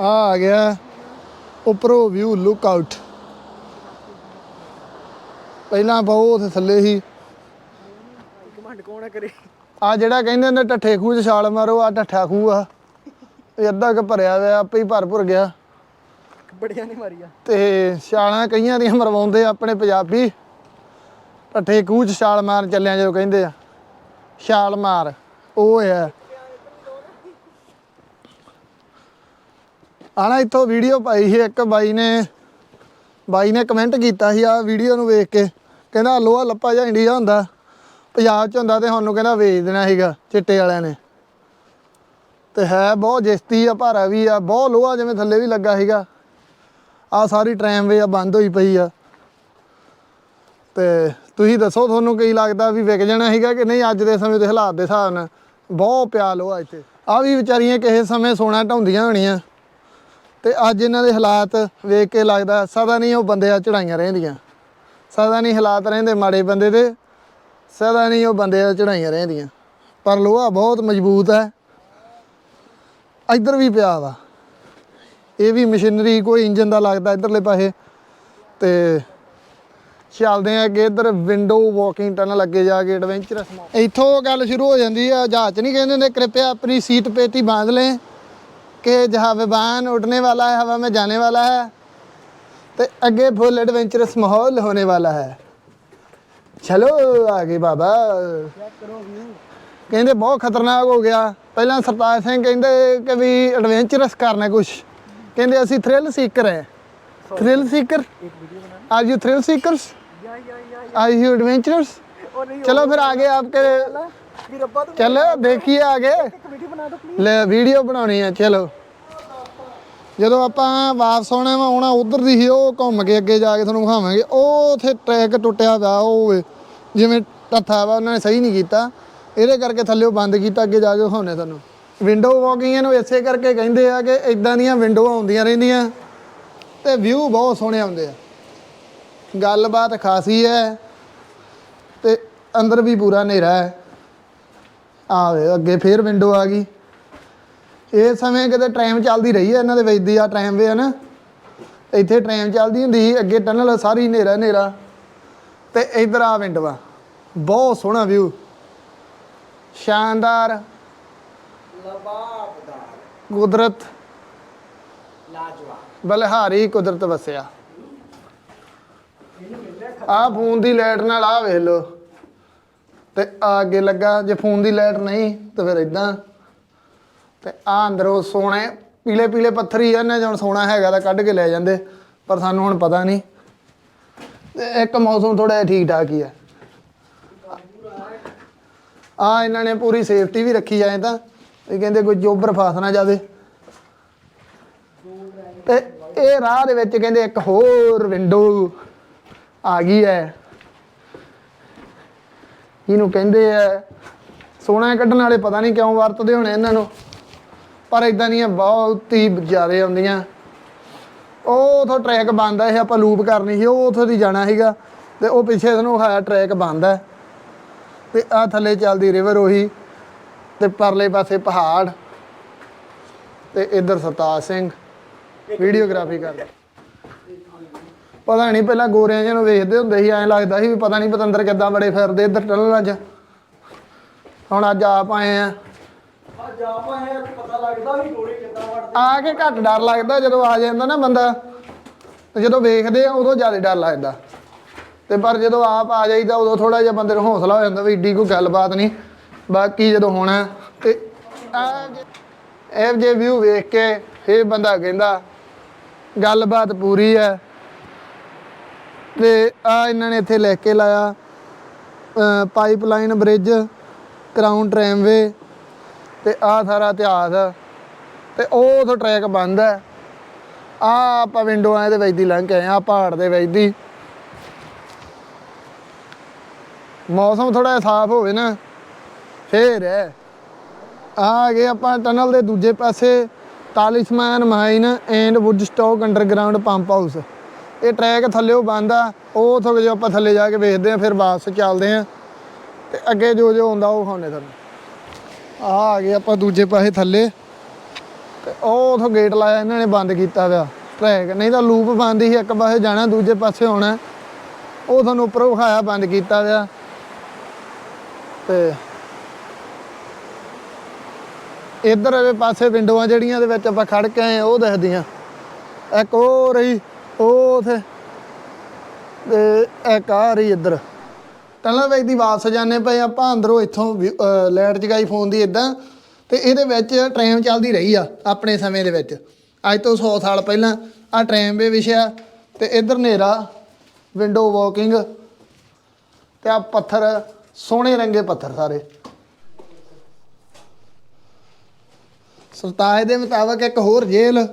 ਆ ਆ ਗਿਆ। ਉੱਪਰੋਂ ਵਿਊ ਲੁੱਕ ਆਊਟ ਪਹਿਲਾਂ ਬਹੁਤ ਥੱਲੇ ਸੀ। ਘਮੰਡ ਕੋਣ ਕਰੇ ਆ ਜਿਹੜਾ ਕਹਿੰਦੇ ਨੇ ਢੱਠੇ ਖੂਹ 'ਚ ਛਾਲ ਮਾਰੋ ਆ ਢੱਠਾ ਖੂਹ ਆ। ਇਹ ਅੱਧਾ ਕੁ ਭਰਿਆ ਹੋਇਆ ਆਪੇ ਹੀ ਭਰ ਭੁਰ ਗਿਆ। ਬੜੀਆਂ ਨਹੀਂ ਮਾਰੀਆਂ। ਤੇ ਛਾਲਾਂ ਕਈਆਂ ਦੀਆਂ ਮਰਵਾਉਂਦੇ ਆਪਣੇ ਪੰਜਾਬੀ। ਢੱਠੇ ਖੂਹ 'ਚ ਛਾਲ ਮਾਰਨ ਚੱਲਿਆ ਜਦੋਂ ਕਹਿੰਦੇ ਆ। ਛਾਲ ਮਾਰ ਉਹ ਹੈ। ਆਣਾ ਇੱਥੋਂ ਵੀਡੀਓ ਪਾਈ ਸੀ ਇੱਕ ਬਾਈ ਨੇ। ਬਾਈ ਨੇ ਕਮੈਂਟ ਕੀਤਾ ਸੀ ਆ ਵੀਡੀਓ ਨੂੰ ਵੇਖ ਕੇ। ਕਹਿੰਦਾ ਲੋਹਾ ਲੱਪਾ ਜਾਂ ਇੰਡੀਆ ਹੁੰਦਾ, ਪੰਜਾਬ 'ਚ ਹੁੰਦਾ ਤੇ ਸਾਨੂੰ ਕਹਿੰਦਾ ਵੇਚ ਦੇਣਾ ਸੀਗਾ ਚਿੱਟੇ ਵਾਲਿਆਂ ਨੇ। ਤੇ ਹੈ ਬਹੁਤ ਜਿਸਤੀ ਆ, ਭਾਰਾ ਵੀ ਆ, ਬਹੁਤ ਲੋਹਾ ਜਿਵੇਂ ਥੱਲੇ ਵੀ ਲੱਗਾ ਸੀਗਾ। ਆ ਸਾਰੀ ਟ੍ਰੈਮਵੇ ਆ, ਬੰਦ ਹੋਈ ਪਈ ਆ। ਤੇ ਤੁਸੀਂ ਦੱਸੋ ਤੁਹਾਨੂੰ ਕੀ ਲੱਗਦਾ ਵੀ ਵਿਕ ਜਾਣਾ ਸੀਗਾ ਕਿ ਨਹੀਂ ਅੱਜ ਦੇ ਸਮੇਂ ਦੇ ਹਾਲਾਤ ਦੇ ਹਿਸਾਬ ਨਾਲ? ਬਹੁਤ ਪਿਆ ਲੋਹਾ ਇੱਥੇ। ਆ ਵੀ ਵਿਚਾਰੀਆਂ ਕਿਸੇ ਸਮੇਂ ਸੋਨਾ ਢਾਉਂਦੀਆਂ ਹੋਣੀਆਂ। ਤੇ ਅੱਜ ਇਹਨਾਂ ਦੇ ਹਾਲਾਤ ਵੇਖ ਕੇ ਲੱਗਦਾ ਸਦਾ ਨਹੀਂ ਉਹ ਬੰਦੇ ਚੜਾਈਆਂ ਰਹਿੰਦੀਆਂ। ਸਦਾ ਨਹੀਂ ਹਾਲਾਤ ਰਹਿੰਦੇ ਮਾੜੇ ਬੰਦੇ ਦੇ, ਸਦਾ ਨਹੀਂ ਉਹ ਬੰਦੇ ਦਾ ਚੜਾਈਆਂ ਰਹਿੰਦੀਆਂ। ਪਰ ਲੋਹਾ ਬਹੁਤ ਮਜ਼ਬੂਤ ਹੈ। ਇੱਧਰ ਵੀ ਪਿਆ ਵਾ। ਇਹ ਵੀ ਮਸ਼ੀਨਰੀ, ਕੋਈ ਇੰਜਨ ਦਾ ਲੱਗਦਾ ਇੱਧਰਲੇ ਪਾਸੇ। ਤੇ ਚੱਲਦੇ ਆ ਕਿ ਇੱਧਰ ਵਿੰਡੋ ਵਾਕਿੰਗ ਟਨਲ ਲੱਗੇ ਜਾ ਕੇ ਐਡਵੈਂਚਰਸ ਇੱਥੋਂ ਗੱਲ ਸ਼ੁਰੂ ਹੋ ਜਾਂਦੀ ਆ, ਜਹਾਜ਼ ਨਹੀਂ ਕਹਿੰਦੇ ਨੇ ਕਿਰਪਿਆ ਆਪਣੀ ਸੀਟ ਪੇਤੀ ਬਾਂਧ ਲੈ। ਕਿ ਜਹਾਜ਼ ਬਾਨ ਉਡਨੇ ਵਾਲਾ ਹੈ, ਹਵਾ ਮੇ ਜਾਣੇ ਵਾਲਾ ਹੈ। तो आगे फुल एडवेंचरस माहौल होने वाला है चलो आगे बाबा ਕਹਿੰਦੇ ਬਹੁਤ ਖਤਰਨਾਕ ਹੋ ਗਿਆ ਪਹਿਲਾਂ ਸਰਤਾਜ ਸਿੰਘ ਕਹਿੰਦੇ ਕਿ ਵੀ ਐਡਵੈਂਚਰਸ ਕਰਨਾ ਕੁਝ ਕਹਿੰਦੇ ਅਸੀਂ ਥ੍ਰਿਲ ਸੀਕਰ ਹੈ thrill seeker are you thrill seekers yeah yeah yeah are you adventurous ਉਹ ਨਹੀਂ चलो फिर आगे आपके ਵੀ ਰੱਬਾ ਤੂੰ चलो देखिए आगे ਇੱਕ ਵੀਡੀਓ ਬਣਾ ਦੋ ਪਲੀਜ਼ ਲੈ ਵੀਡੀਓ ਬਣਾਉਣੀ ਆ ਚਲੋ ਜਦੋਂ ਆਪਾਂ ਵਾਪਸ ਆਉਣਾ ਵਾ, ਆਉਣਾ ਉਧਰ ਦੀ ਸੀ, ਉਹ ਘੁੰਮ ਕੇ ਅੱਗੇ ਜਾ ਕੇ ਤੁਹਾਨੂੰ ਵਿਖਾਵਾਂਗੇ। ਉਹ ਉਥੇ ਟਰੈਕ ਟੁੱਟਿਆ ਪਿਆ, ਉਹ ਜਿਵੇਂ ਟੱਥਾ ਵਾ, ਉਹਨਾਂ ਨੇ ਸਹੀ ਨਹੀਂ ਕੀਤਾ। ਇਹਦੇ ਕਰਕੇ ਥੱਲੇ ਉਹ ਬੰਦ ਕੀਤਾ, ਅੱਗੇ ਜਾ ਕੇ ਵਿਖਾਉਣੇ ਤੁਹਾਨੂੰ। ਵਿੰਡੋ ਵਾਕਿੰਗ ਨੂੰ ਇਸੇ ਕਰਕੇ ਕਹਿੰਦੇ ਆ ਕਿ ਇਦਾਂ ਦੀਆਂ ਵਿੰਡੋ ਆਉਂਦੀਆਂ ਰਹਿੰਦੀਆਂ, ਤੇ ਵਿਊ ਬਹੁਤ ਸੋਹਣੇ ਆਉਂਦੇ ਆ। ਗੱਲਬਾਤ ਖਾਸੀ ਹੈ, ਤੇ ਅੰਦਰ ਵੀ ਪੂਰਾ ਹਨੇਰਾ ਹੈ। ਆਵੇ ਅੱਗੇ ਫੇਰ ਵਿੰਡੋ ਆ ਗਈ। ਇਹ ਸਮੇਂ ਕਿਤੇ ਟ੍ਰੈਮ ਚੱਲਦੀ ਰਹੀ ਹੈ, ਇਹਨਾਂ ਦੇ ਵਿੱਚ ਦੀ ਆ ਟ੍ਰੈਮ ਵੇ ਹੈ ਨਾ। ਇੱਥੇ ਟ੍ਰੈਮ ਚੱਲਦੀ ਹੁੰਦੀ ਸੀ, ਅੱਗੇ ਟਨਲ ਸਾਰੀ ਹਨੇਰਾ ਹਨੇਰਾ। ਤੇ ਇਧਰ ਆ ਵਿੰਡੋ ਬਹੁਤ ਸੋਹਣਾ ਵਿਊ ਸ਼ਾਨਦਾਰ। ਕੁਦਰਤ। ਬਲਹਾਰੀ ਕੁਦਰਤ ਵਸਿਆ। ਆ ਫੋਨ ਦੀ ਲਾਈਟ ਨਾਲ ਆ ਵੇਖ ਲਓ। ਤੇ ਆ ਅੱਗੇ ਲੱਗਾ, ਜੇ ਫੋਨ ਦੀ ਲਾਈਟ ਨਹੀਂ, ਤਾਂ ਫਿਰ ਇਦਾਂ ਤੇ ਆ ਅੰਦਰੋਂ ਸੋਨੇ ਪੀਲੇ ਪੀਲੇ ਪੱਥਰ ਹੀ ਆ ਇਹਨਾਂ ਜਦੋਂ ਸੋਨਾ ਹੈਗਾ ਤਾਂ ਕੱਢ ਕੇ ਲੈ ਜਾਂਦੇ, ਪਰ ਸਾਨੂੰ ਹੁਣ ਪਤਾ ਨਹੀਂ। ਤੇ ਇੱਕ ਮੌਸਮ ਥੋੜਾ ਜਿਹਾ ਠੀਕ ਠਾਕ ਹੀ ਆ। ਆ ਇਹਨਾਂ ਨੇ ਪੂਰੀ ਸੇਫਟੀ ਵੀ ਰੱਖੀ ਜਾਏ ਤਾਂ, ਇਹ ਕਹਿੰਦੇ ਕੋਈ ਜੋਬਰ ਫਸ ਨਾ ਜਾਵੇ। ਤੇ ਇਹ ਰਾਹ ਦੇ ਵਿੱਚ ਕਹਿੰਦੇ ਇੱਕ ਹੋਰ ਵਿੰਡੋ ਆ ਗਈ ਹੈ। ਇਹਨੂੰ ਕਹਿੰਦੇ ਆ ਸੋਨਾ ਕੱਢਣ ਵਾਲੇ ਪਤਾ ਨਹੀਂ ਕਿਉਂ ਵਰਤਦੇ ਹੋਣੇ ਇਹਨਾਂ ਨੂੰ। ਪਰ ਇਦਾਂ ਦੀਆਂ ਬਹੁਤ ਹੀ ਜ਼ਿਆਦਾ ਆਉਂਦੀਆਂ। ਉਹ ਉਥੋਂ ਟਰੈਕ ਬੰਦ ਹੈ ਆਪਾਂ ਲੂਪ ਕਰਨੀ ਸੀ, ਉਹ ਉਥੋਂ ਦੀ ਜਾਣਾ ਸੀਗਾ ਤੇ ਉਹ ਪਿੱਛੇ ਤੁਹਾਨੂੰ ਵਿਖਾਇਆ ਟਰੈਕ ਬੰਦ ਹੈ ਤੇ ਆ ਥੱਲੇ ਚੱਲਦੀ ਰਿਵਰ ਉਹੀ ਤੇ ਪਰਲੇ ਪਾਸੇ ਪਹਾੜ ਤੇ ਇੱਧਰ ਸਰਤਾਜ ਸਿੰਘ ਵੀਡੀਓਗ੍ਰਾਫੀ ਕਰਦਾ। ਪਤਾ ਨਹੀਂ ਪਹਿਲਾਂ ਗੋਰਿਆਂ ਜਿਹਨੂੰ ਵੇਖਦੇ ਹੁੰਦੇ ਸੀ, ਐਂ ਲੱਗਦਾ ਸੀ ਵੀ ਪਤਾ ਨਹੀਂ ਪਤੰਦਰ ਕਿੱਦਾਂ ਬੜੇ ਫਿਰਦੇ ਇੱਧਰ ਟਨਲਾਂ 'ਚ। ਹੁਣ ਅੱਜ ਆਪ ਆਏ ਆ। ਆ ਜਾ ਪਾਏ ਪਤਾ ਲੱਗਦਾ ਵੀ ਗੋਲੀ ਕਿੱਦਾਂ ਵੜਦੇ ਆ ਕੇ ਘੱਟ ਡਰ ਲੱਗਦਾ ਜਦੋਂ ਆ ਜਾਂਦਾ ਨਾ ਬੰਦਾ। ਤੇ ਜਦੋਂ ਵੇਖਦੇ ਆ, ਉਦੋਂ ਜ਼ਿਆਦਾ ਡਰ ਲੱਗਦਾ। ਤੇ ਪਰ ਜਦੋਂ ਆਪ ਆ ਜਾਈਦਾ, ਉਦੋਂ ਥੋੜਾ ਜਿਹਾ ਬੰਦੇ ਨੂੰ ਹੌਸਲਾ ਹੋ ਜਾਂਦਾ ਵੀ ਏਡੀ ਕੋਈ ਗੱਲਬਾਤ ਨਹੀਂ। ਬਾਕੀ ਜਦੋਂ ਹੋਣਾ, ਤੇ ਆ ਇਹ ਜੇ ਵਿਊ ਵੇਖ ਕੇ ਇਹ ਬੰਦਾ ਕਹਿੰਦਾ, ਗੱਲਬਾਤ ਪੂਰੀ ਹੈ। ਤੇ ਆ ਇਹਨਾਂ ਨੇ ਇੱਥੇ ਲਿਖ ਕੇ ਲਾਇਆ ਪਾਈਪਲਾਈਨ ਬ੍ਰਿਜ ਕਰਾਊਨ ਟ੍ਰੈਮਵੇ ਤੇ ਆ ਸਾਰਾ ਇਤਿਹਾਸ ਤੇ ਉਹ ਉਥੋਂ ਟਰੈਕ ਬੰਦ ਹੈ ਆ ਆਪਾਂ ਵਿੰਡੋ ਆਏ ਦੇ ਵਿੱਚ ਦੀ ਲੰਘ ਕੇ ਆਏ ਆ ਪਹਾੜ ਦੇ ਵਿੱਚ ਦੀ ਮੌਸਮ ਥੋੜਾ ਸਾਫ਼ ਹੋਵੇ ਨਾ, ਫੇਰ ਹੈ। ਆ ਗਏ ਆਪਾਂ ਟਨਲ ਦੇ ਦੂਜੇ ਪਾਸੇ, Talisman mine and Woodstock underground pump house ਇਹ ਟਰੈਕ ਥੱਲੇੋਂ ਬੰਦ ਆ, ਉਹ ਉਥੋਂ ਜੋ ਆਪਾਂ ਥੱਲੇ ਜਾ ਕੇ ਵੇਖਦੇ ਆ, ਫਿਰ ਵਾਪਸ ਚੱਲਦੇ ਆ। ਤੇ ਅੱਗੇ ਜੋ ਜੋ ਹੁੰਦਾ ਉਹ ਖਾਣੇ ਤੁਹਾਨੂੰ। ਆ ਆ ਗਏ ਆਪਾਂ ਦੂਜੇ ਪਾਸੇ ਥੱਲੇ। ਤੇ ਉਹ ਉਥੋਂ ਗੇਟ ਲਾਇਆ ਇਹਨਾਂ ਨੇ ਬੰਦ ਕੀਤਾ ਹੋਇਆ ਟਰੈਕ ਨਹੀਂ ਤਾਂ ਲੂਪ ਬੰਦ ਸੀ ਇੱਕ ਪਾਸੇ ਜਾਣਾ ਦੂਜੇ ਪਾਸੇ ਆਉਣਾ। ਉਹ ਤੁਹਾਨੂੰ ਉੱਪਰੋਂ ਵਿਖਾਇਆ ਬੰਦ ਕੀਤਾ ਹੋਇਆ ਤੇ ਇੱਧਰ ਵਾਲੇ ਪਾਸੇ ਵਿੰਡੋਆਂ ਜਿਹੜੀਆਂ ਦੇ ਵਿੱਚ ਆਪਾਂ ਖੜ ਕੇ ਆਏ ਆ, ਉਹ ਦਿਖਦੀਆਂ। ਇੱਕ ਉਹ ਰਹੀ ਉਹ ਉਥੇ। ਤੇ ਇੱਕ ਆ ਰਹੀ ਇੱਧਰ। ਟਨਲ ਵਿੱਚ ਦੀ ਵਾਪਸ ਜਾਂਦੇ ਪਏ ਆਪਾਂ ਅੰਦਰੋਂ ਇੱਥੋਂ ਲਾਈਟ ਜਗਾਈ ਫੋਨ ਦੀ ਇਦਾਂ ਤੇ ਇਹਦੇ ਵਿੱਚ ਟ੍ਰੇਨ ਚੱਲਦੀ ਰਹੀ ਆ, ਆਪਣੇ ਸਮੇਂ ਦੇ ਵਿੱਚ। ਅੱਜ ਤੋਂ 100 ਸਾਲ ਪਹਿਲਾਂ ਆ ਟ੍ਰੇਨ ਵੇ ਵਿਛਿਆ ਤੇ ਇੱਧਰ ਹਨੇਰਾ ਵਿੰਡੋ ਵਾਕਿੰਗ ਤੇ ਆ ਪੱਥਰ, ਸੋਹਣੇ ਰੰਗੇ ਪੱਥਰ ਸਾਰੇ। ਸਰਤਾਜ ਦੇ ਮੁਤਾਬਕ ਇੱਕ ਹੋਰ ਜੇਲ੍ਹ,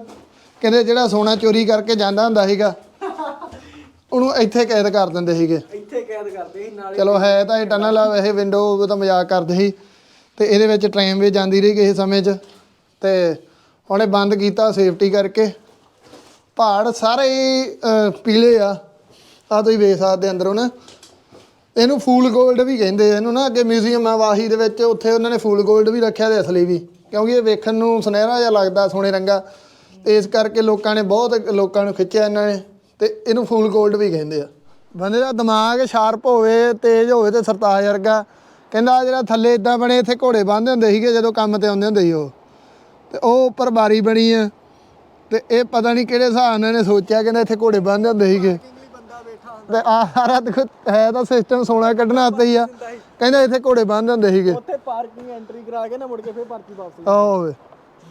ਕਹਿੰਦੇ ਜਿਹੜਾ ਸੋਨਾ ਚੋਰੀ ਕਰਕੇ ਜਾਂਦਾ ਹੁੰਦਾ ਸੀਗਾ, ਉਹਨੂੰ ਇੱਥੇ ਕੈਦ ਕਰ ਦਿੰਦੇ ਸੀਗੇ। ਇੱਥੇ ਚਲੋ ਹੈ ਤਾਂ ਇਹ ਟਨਲ ਆ ਵੈਸੇ ਵਿੰਡੋ ਉਹ ਤਾਂ ਮਜ਼ਾਕ ਕਰਦੇ ਸੀ। ਤੇ ਇਹਦੇ ਵਿੱਚ ਟ੍ਰੇਨ ਵੀ ਜਾਂਦੀ ਰਹੀ ਕਿਸੇ ਸਮੇਂ 'ਚ। ਤੇ ਉਹਨੇ ਬੰਦ ਕੀਤਾ ਸੇਫਟੀ ਕਰਕੇ। ਪਹਾੜ ਸਾਰੇ ਪੀਲੇ ਆ। ਆ ਤੁਸੀਂ ਵੇਖ ਸਕਦੇ ਅੰਦਰੋਂ ਨਾ। ਇਹਨੂੰ ਫੂਲ ਗੋਲਡ ਵੀ ਕਹਿੰਦੇ ਇਹਨੂੰ ਨਾ ਅੱਗੇ ਮਿਊਜ਼ੀਅਮ ਆ ਵਾਹੀ ਦੇ ਵਿੱਚ। ਉੱਥੇ ਉਹਨਾਂ ਨੇ ਫੂਲ ਗੋਲਡ ਵੀ ਰੱਖਿਆ ਤੇ ਅਸਲੀ ਵੀ। ਕਿਉਂਕਿ ਇਹ ਵੇਖਣ ਨੂੰ ਸੁਨਹਿਰਾ ਜਿਹਾ ਲੱਗਦਾ ਸੋਹਣੇ ਰੰਗਾ। ਤੇ ਇਸ ਕਰਕੇ ਲੋਕਾਂ ਨੇ ਬਹੁਤ ਲੋਕਾਂ ਨੂੰ ਖਿੱਚਿਆ ਇਹਨਾਂ ਨੇ। ਤੇ ਇਹਨੂੰ ਫੂਲ ਗੋਲਡ ਵੀ ਕਹਿੰਦੇ ਆ। ਬੰਦੇ ਦਾ ਦਿਮਾਗ ਸ਼ਾਰਪ ਹੋਵੇ ਤੇਜ਼ ਹੋਵੇ ਤੇ ਸਰਤਾਜ ਵਰਗਾ। ਕਹਿੰਦਾ ਜਿਹੜਾ ਥੱਲੇ ਇਦਾਂ ਬਣੇ ਇੱਥੇ ਘੋੜੇ ਬੰਨ੍ਹਦੇ ਹੁੰਦੇ ਸੀਗੇ ਜਦੋਂ ਕੰਮ ਤੇ ਆਉਂਦੇ ਹੁੰਦੇ ਸੀ ਉਹ। ਤੇ ਉਹ ਉੱਪਰ ਬਾਰੀ ਬਣੀ ਆ। ਤੇ ਇਹ ਪਤਾ ਨਹੀਂ ਕਿਹੜੇ ਹਿਸਾਬ ਨਾਲ ਇਹਨੇ ਸੋਚਿਆ ਕਹਿੰਦਾ ਇੱਥੇ ਘੋੜੇ ਬੰਨ੍ਹਦੇ ਹੁੰਦੇ ਸੀਗੇ। ਤੇ ਆ ਸਾਰਾ ਦੇਖੋ ਹੈ ਤਾਂ ਸਿਸਟਮ ਸੋਨਾ ਕੱਢਣਾ ਆਤਾ ਹੀ ਆ। ਕਹਿੰਦਾ ਇੱਥੇ ਘੋੜੇ ਬੰਨ੍ਹਦੇ ਹੁੰਦੇ ਸੀਗੇ। ਉੱਥੇ ਪਾਰਕਿੰਗ ਐਂਟਰੀ ਕਰਾ ਕੇ ਨਾ ਮੁੜ ਕੇ ਫੇਰ ਪਰਚੀ ਵਾਪਸ ਆਹ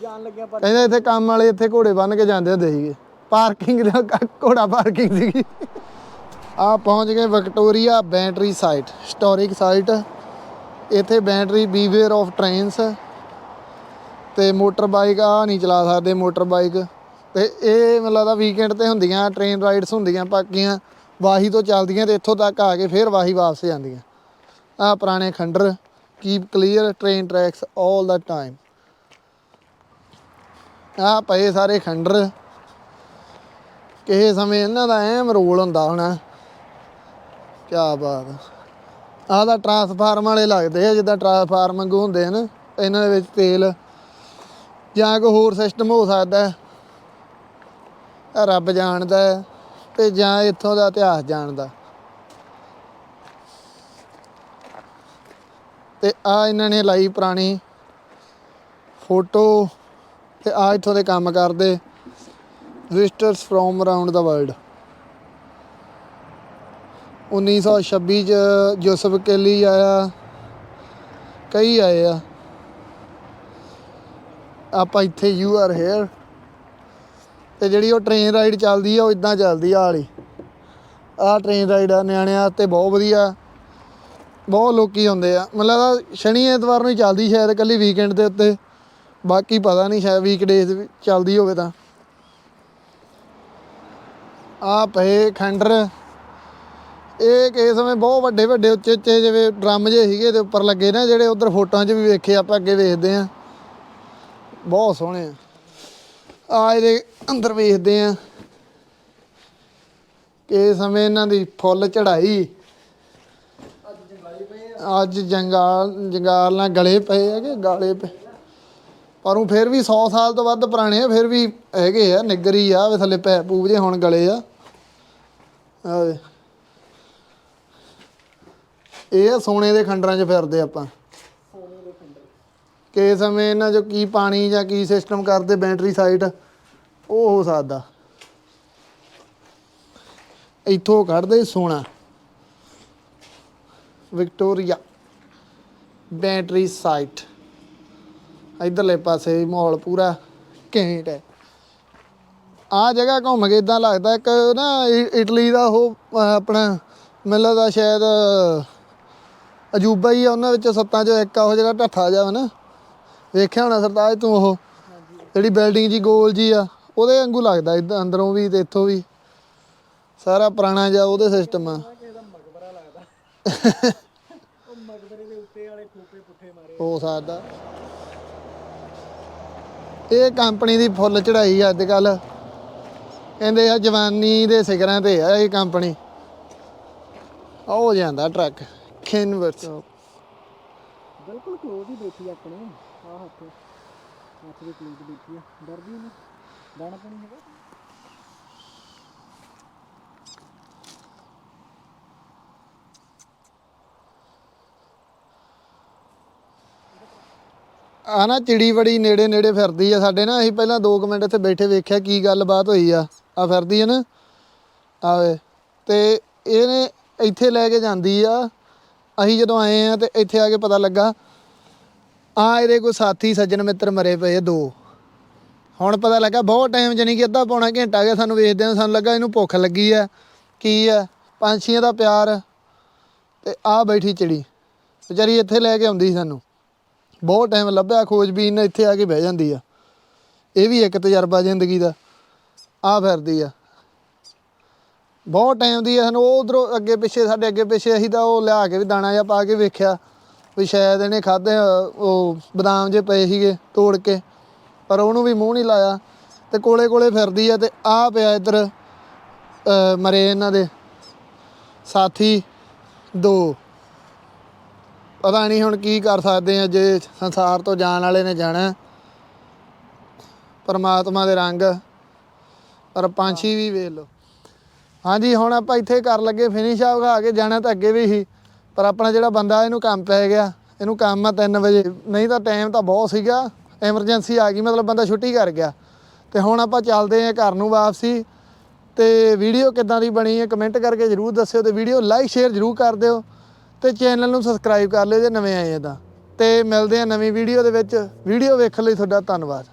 ਜਾਣ ਲੱਗਿਆ ਪਰ ਕਹਿੰਦਾ ਇੱਥੇ ਕੰਮ ਵਾਲੇ ਇੱਥੇ ਘੋੜੇ ਬੰਨ ਕੇ ਜਾਂਦੇ ਹੁੰਦੇ ਸੀਗੇ। ਪਾਰਕਿੰਗ ਦਾ ਘੋੜਾ ਪਾਰਕਿੰਗ ਸੀਗੀ। ਆ ਪਹੁੰਚ ਗਏ Victoria battery site, historic site. ਇੱਥੇ ਬੈਟਰੀ ਬੀਵੇਅਰ ਆਫ ਟ੍ਰੇਨਸ ਤੇ ਮੋਟਰ ਬਾਈਕ ਆ ਨਹੀਂ ਚਲਾ ਸਕਦੇ ਮੋਟਰ ਬਾਈਕ ਤੇ ਇਹ ਮੈਨੂੰ ਲੱਗਦਾ ਵੀਕਐਂਡ ਤੇ ਹੁੰਦੀਆਂ ਟ੍ਰੇਨ ਰਾਈਡਸ ਹੁੰਦੀਆਂ ਪਾਕੀਆਂ ਵਾਹੀ ਤੋਂ ਚੱਲਦੀਆਂ ਤੇ ਇੱਥੋਂ ਤੱਕ ਆ ਕੇ ਫਿਰ ਵਾਹੀ ਵਾਪਸ ਜਾਂਦੀਆਂ। ਆ ਪੁਰਾਣੇ ਖੰਡਰ ਕੀਪ ਕਲੀਅਰ ਟ੍ਰੇਨ ਟਰੈਕਸ 올 ਦਾ ਟਾਈਮ ਆ ਪਏ ਸਾਰੇ ਖੰਡਰ। ਕਿਸੇ ਸਮੇਂ ਇਹਨਾਂ ਦਾ ਅਹਿਮ ਰੋਲ ਹੁੰਦਾ ਹੋਣਾ। ਕੀ ਬਾਤ ਆਹ ਦਾ ਟਰਾਂਸਫਾਰਮ ਵਾਲੇ ਲੱਗਦੇ ਆ, ਜਿੱਦਾਂ ਟਰਾਂਸਫਾਰਮ ਵਾਂਗੂ ਹੁੰਦੇ ਹਨ ਇਹਨਾਂ ਦੇ ਵਿੱਚ ਤੇਲ, ਜਾਂ ਕੋਈ ਹੋਰ ਸਿਸਟਮ ਹੋ ਸਕਦਾ ਹੈ। ਰੱਬ ਜਾਣਦਾ ਹੈ ਤੇ ਜਾਂ ਇੱਥੋਂ ਦਾ ਇਤਿਹਾਸ ਜਾਣਦਾ। ਤੇ ਆ ਇਹਨਾਂ ਨੇ ਲਾਈ ਪੁਰਾਣੀ ਫੋਟੋ ਤੇ ਆ ਇੱਥੋਂ ਦੇ ਕੰਮ ਕਰਦੇ visitors from around the world 1926 ਚ ਜੋਸਫ ਕੇਲੀ ਆਇਆ। ਕਈ ਆਏ ਆ। ਆਪਾਂ ਇੱਥੇ ਯੂ ਆਰ ਹੇਅਰ। ਤੇ ਜਿਹੜੀ ਉਹ ਟ੍ਰੇਨ ਰਾਈਡ ਚੱਲਦੀ ਆ, ਉਹ ਇਦਾਂ ਚੱਲਦੀ ਆ ਵਾਲੀ ਆ ਟ੍ਰੇਨ ਰਾਈਡ ਆ, ਨਿਆਣਿਆਂ ਤੇ ਬਹੁਤ ਵਧੀਆ। ਬਹੁਤ ਲੋਕੀ ਹੁੰਦੇ ਆ। ਮਤਲਬ ਸ਼ਨੀ ਐਤਵਾਰ ਨੂੰ ਹੀ ਚੱਲਦੀ ਸ਼ਾਇਦ ਕੱਲੀ ਵੀਕਐਂਡ ਦੇ ਉੱਤੇ। ਬਾਕੀ ਪਤਾ ਨਹੀਂ ਸ਼ਾਇਦ ਵੀਕਡੇਜ਼ ਚੱਲਦੀ ਹੋਵੇ ਤਾਂ। ਆ ਪਏ ਖੰਡਰ। ਇਹ ਕਿਸੇ ਸਮੇਂ ਬਹੁਤ ਵੱਡੇ ਵੱਡੇ ਉੱਚੇ ਉੱਚੇ ਜਿਵੇਂ ਡਰਮ ਜਿਹੇ ਸੀਗੇ ਤੇ ਉੱਪਰ ਲੱਗੇ ਨਾ ਜਿਹੜੇ ਉਧਰ ਫੋਟੋਆਂ 'ਚ ਵੀ ਵੇਖੇ ਆਪਾਂ ਅੱਗੇ ਵੇਖਦੇ ਆ ਬਹੁਤ ਸੋਹਣੇ ਆ। ਆ ਇਹਦੇ ਅੰਦਰ ਵੇਖਦੇ ਆ ਕਿਸੇ ਸਮੇਂ ਇਹਨਾਂ ਦੀ ਫੁੱਲ ਚੜਾਈ ਅੱਜ ਜੰਗਾਲ ਜੰਗਾਲ ਨਾਲ ਗਲੇ ਪਏ ਹੈਗੇ, ਗਾਲੇ ਪਏ। ਪਰ ਉਹ ਫਿਰ ਵੀ 100 ਸਾਲ ਤੋਂ ਵੱਧ ਪੁਰਾਣੇ ਆ, ਫਿਰ ਵੀ ਹੈਗੇ ਆ, ਨਿੱਗਰੀ ਆ, ਵੇ ਥੱਲੇ ਪੈ ਪੂਬ ਜੇ ਹੁਣ ਗਲੇ ਆ। ਆਵੇ ਇਹ ਆ ਸੋਨੇ ਦੇ ਖੰਡਰਾਂ 'ਚ ਫਿਰਦੇ ਆਪਾਂ। ਸੋਨੇ ਕਿਸੇ ਸਮੇਂ ਇਹਨਾਂ 'ਚ ਕੀ ਪਾਣੀ ਜਾਂ ਕੀ ਸਿਸਟਮ ਕਰਦੇ ਬੈਟਰੀ ਸਾਈਟ ਉਹ ਹੋ ਸਕਦਾ। ਇੱਥੋਂ ਕੱਢਦੇ ਸੋਨਾ। ਵਿਕਟੋਰੀਆ ਬੈਟਰੀ ਸਾਈਟ ਇਧਰਲੇ ਪਾਸੇ ਵੀ ਮਾਹੌਲ ਪੂਰਾ ਘੈਂਟ ਹੈ। ਆ ਜਗ੍ਹਾ ਘੁੰਮ ਕੇ ਇਦਾਂ ਲੱਗਦਾ ਇੱਕ ਨਾ ਇਟਲੀ ਦਾ ਉਹ ਆਪਣਾ, ਮੈਨੂੰ ਲੱਗਦਾ ਸ਼ਾਇਦ ਅਜੂਬਾ ਹੀ ਆ, ਉਹਨਾਂ ਵਿੱਚੋਂ ਸੱਤਾਂ ਚੋਂ ਇੱਕ ਆ, ਉਹ ਜਿਹੜਾ ਢੱਠਾ ਜਿਹਾ ਨਾ। ਵੇਖਿਆ ਹੋਣਾ ਸਰਤਾਜ ਤੂੰ ਉਹ? ਜਿਹੜੀ ਬਿਲਡਿੰਗ ਜੀ ਗੋਲ ਜੀ ਆ, ਉਹਦੇ ਵਾਂਗੂ ਲੱਗਦਾ ਇਦਾਂ ਅੰਦਰੋਂ ਵੀ ਤੇ ਇੱਥੋਂ ਵੀ। ਸਾਰਾ ਪੁਰਾਣਾ ਜਿਹਾ ਉਹਦੇ ਸਿਸਟਮ ਆ। ਮਕਬਰਾ ਲੱਗਦਾ ਉਹ ਮਕਬਰੇ ਦੇ ਉੱਤੇ ਵਾਲੇ ਖੋਪੇ ਪੁੱਠੇ ਮਾਰੇ ਹੋ ਸਕਦਾ ਇਹ ਕੰਪਨੀ ਦੀ ਫੁੱਲ ਚੜਾਈ ਅੱਜ ਕੱਲ ਕਹਿੰਦੇ ਆ, ਜਵਾਨੀ ਦੇ ਸਿਖਰਾਂ ਤੇ ਆ ਇਹ ਕੰਪਨੀ ਆ ਹੋ ਜਾਂਦਾ ਟਰੱਕ ਖਿੰਵਰਸ ਬਿਲਕੁਲ ਕਲੋਜ਼ ਹੀ ਬੈਠੀ ਆ ਆਪਣੇ। ਆ ਹੱਥ ਹੱਥ ਦੇ ਕਲੋਜ਼ ਬੈਠੀ ਆ। ਡਰਦੀ ਨਹੀਂ ਦਾਣਾ ਪਾਣੀ ਹੈਗਾ? ਆ ਨਾ ਚਿੜੀ ਬੜੀ ਨੇੜੇ ਨੇੜੇ ਫਿਰਦੀ ਆ ਸਾਡੇ ਨਾ। ਅਸੀਂ ਪਹਿਲਾਂ 2 ਮਿੰਟ ਇੱਥੇ ਬੈਠੇ ਵੇਖਿਆ ਕੀ ਗੱਲਬਾਤ ਹੋਈ ਆ। ਆ ਫਿਰਦੀ ਆ ਨਾ। ਆਵੇ ਤੇ ਇਹਨੇ ਇੱਥੇ ਲੈ ਕੇ ਜਾਂਦੀ ਆ। ਅਸੀਂ ਜਦੋਂ ਆਏ ਆ ਤੇ ਇੱਥੇ ਆ ਕੇ ਪਤਾ ਲੱਗਾ ਆ ਇਹਦੇ ਕੋਈ ਸਾਥੀ, ਸੱਜਣ ਮਿੱਤਰ ਮਰੇ ਪਏ ਆ ਦੋ। ਹੁਣ ਪਤਾ ਲੱਗਾ ਬਹੁਤ ਟਾਈਮ ਜਾਨੀ ਕਿ ਅੱਧਾ ਪੌਣਾ ਘੰਟਾ ਗਿਆ ਸਾਨੂੰ ਵੇਖਦੇ ਨੂੰ ਸਾਨੂੰ ਲੱਗਾ ਇਹਨੂੰ ਭੁੱਖ ਲੱਗੀ ਆ। ਕੀ ਆ? ਪੰਛੀਆਂ ਦਾ ਪਿਆਰ ਤੇ ਆ ਬੈਠੀ ਚਿੜੀ। ਵਿਚਾਰੀ ਇੱਥੇ ਲੈ ਕੇ ਆਉਂਦੀ ਸੀ ਸਾਨੂੰ। ਬਹੁਤ ਟਾਈਮ ਲੱਭਿਆ, ਖੋਜਬੀਨ ਇੱਥੇ ਆ ਕੇ ਬਹਿ ਜਾਂਦੀ ਆ। ਇਹ ਵੀ ਇੱਕ ਤਜਰਬਾ ਜ਼ਿੰਦਗੀ ਦਾ। ਆ ਫਿਰਦੀ ਆ। ਬਹੁਤ ਟਾਈਮ ਦੀ ਆ, ਸਾਨੂੰ ਉਹ ਉਧਰੋਂ ਅੱਗੇ ਪਿੱਛੇ ਸਾਡੇ ਅੱਗੇ ਪਿੱਛੇ ਅਸੀਂ ਤਾਂ ਉਹ ਲਿਆ ਕੇ ਵੀ ਦਾਣਾ ਜਿਹਾ ਪਾ ਕੇ ਵੇਖਿਆ ਵੀ ਸ਼ਾਇਦ ਇਹਨੇ ਖਾਦੇ ਉਹ ਬਦਾਮ ਜੇ ਪਏ ਸੀਗੇ ਤੋੜ ਕੇ ਪਰ ਉਹਨੂੰ ਵੀ ਮੂੰਹ ਨਹੀਂ ਲਾਇਆ ਤੇ ਕੋਲੇ ਕੋਲੇ ਫਿਰਦੀ ਆ ਤੇ ਆ ਪਿਆ ਇੱਧਰ ਮਰੇ ਇਹਨਾਂ ਦੇ ਸਾਥੀ ਦੋ। ਪਤਾ ਨਹੀਂ ਹੁਣ ਕੀ ਕਰ ਸਕਦੇ ਆ ਜੇ ਸੰਸਾਰ ਤੋਂ ਜਾਣ ਵਾਲੇ ਨੇ ਜਾਣਾ ਪਰਮਾਤਮਾ ਦੇ ਰੰਗ ਪਰ ਪੰਛੀ ਵੀ ਵੇਖ ਲਓ। ਹਾਂਜੀ, ਹੁਣ ਆਪਾਂ ਇੱਥੇ ਕਰ ਲੱਗੇ ਫਿਨਿਸ਼ ਆ, ਵਿਖਾ ਕੇ ਜਾਣਾ ਤਾਂ ਅੱਗੇ ਵੀ ਸੀ ਪਰ ਆਪਣਾ ਜਿਹੜਾ ਬੰਦਾ, ਇਹਨੂੰ ਕੰਮ ਪੈ ਗਿਆ। ਇਹਨੂੰ ਕੰਮ ਆ 3 ਵਜੇ। ਨਹੀਂ ਤਾਂ ਟਾਈਮ ਤਾਂ ਬਹੁਤ ਸੀਗਾ। ਐਮਰਜੈਂਸੀ ਆ ਗਈ, ਮਤਲਬ ਬੰਦਾ ਛੁੱਟੀ ਕਰ ਗਿਆ। ਤੇ ਹੁਣ ਆਪਾਂ ਚੱਲਦੇ ਆਂ ਘਰ ਨੂੰ ਵਾਪਸੀ। ਤੇ ਵੀਡੀਓ ਕਿੱਦਾਂ ਦੀ ਬਣੀ ਹੈ ਕਮੈਂਟ ਕਰਕੇ ਜਰੂਰ ਦੱਸਿਓ ਤੇ ਵੀਡੀਓ ਲਾਈਕ ਸ਼ੇਅਰ ਜਰੂਰ ਕਰ ਦਿਓ। ਤੇ ਚੈਨਲ ਨੂੰ ਸਬਸਕ੍ਰਾਈਬ ਕਰ ਲਿਓ ਜੇ ਨਵੇਂ ਆਏ ਆ ਤਾਂ। ਤੇ ਮਿਲਦੇ ਆ ਨਵੀਂ ਵੀਡੀਓ ਦੇ ਵਿੱਚ। ਵੀਡੀਓ ਵੇਖਣ ਲਈ ਤੁਹਾਡਾ ਧੰਨਵਾਦ।